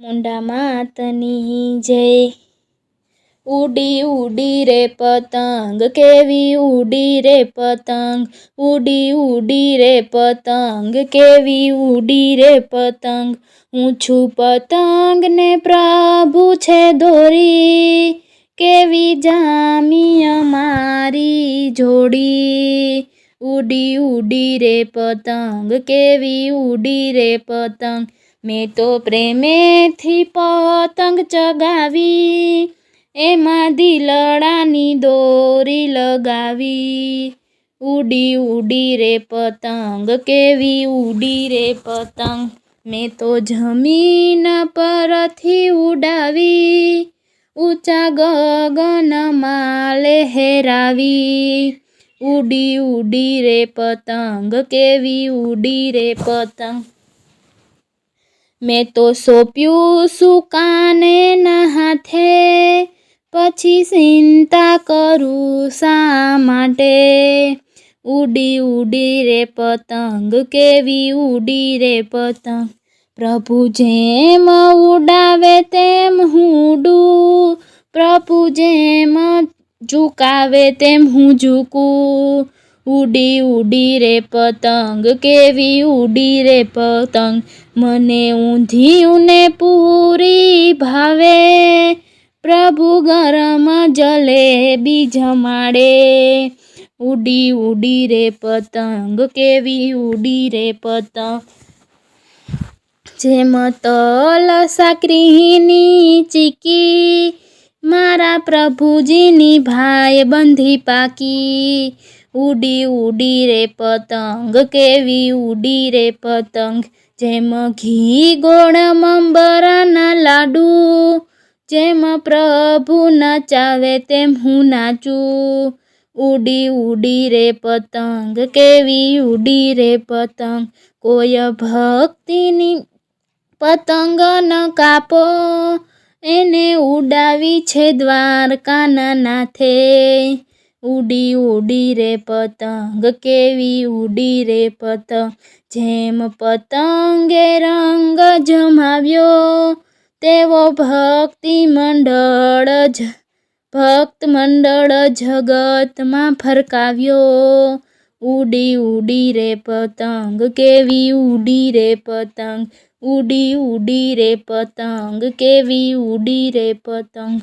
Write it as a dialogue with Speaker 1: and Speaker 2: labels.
Speaker 1: મુંડા માતની જય. ઉડી ઉડી રે પતંગ, કેવી ઉડી રે પતંગ? ઉડી ઉડી રે પતંગ, કેવી ઉડી રે પતંગ? હું છું પતંગ ને પ્રભુ છે દોરી કેવી જામી અમારી જોડી. ઉડી ઉડી રે પતંગ, કેવી ઉડી રે પતંગ? મેં તો પ્રેમેથી પતંગ ચગાવી, એમાં દિલડાની દોરી લગાવી. ઉડી ઉડી રે પતંગ, કેવી ઉડી રે પતંગ. મેં તો જમીન પરથી ઉડાવી, ઊંચા ગગનમાં લહેરાવી ઉડી ઉડી રે પતંગ, કેવી ઉડી રે પતંગ. મેં તો સોંપ્યું સુકાને હાથે? પછી ચિંતા કરું શા માટે? ઉડી ઉડી રે પતંગ, કેવી ઉડી રે પતંગ? પ્રભુ જેમ ઉડાવે તેમ હું ઉડું. પ્રભુ જેમ ઝુકાવે તેમ હું ઝૂકું. ઉડી ઉડી રે પતંગ, કેવી ઉડી રે પતંગ? મને ઊંધિયુંને પૂરી ભાવે, પ્રભુ ગરમ જલેબી જમાડે ઉડી ઉડી રે પતંગ, કેવી ઉડી રે પતંગ? જેમ તલ સાકરીની ચીકી, મારા પ્રભુજીની ભાઈ બંધી પાકી. ઉડી ઉડી રે પતંગ, કેવી ઉડી રે પતંગ? જેમ ઘી ગોળ મંબરાના લાડુ, જેમ પ્રભુ નચાવે તેમ હું નાચું. ઉડી ઉડી રે પતંગ, કેવી ઉડી રે પતંગ? કોઈ ભક્તિની પતંગ ન કાપો, એને ઉડાવી છે દ્વારકાના નાથે. ઉડી ઉડી રે પતંગ, કેવી ઉડી રે પતંગ? જેમ પતંગે રંગ જમાવ્યો, તેવો ભક્તિ મંડળ જ, ભક્ત મંડળ જગતમાં ફરકાવ્યો. ઉડી ઉડી રે પતંગ, કેવી ઉડી રે પતંગ? ઉડી ઉડી રે પતંગ, કેવી ઉડી રે પતંગ?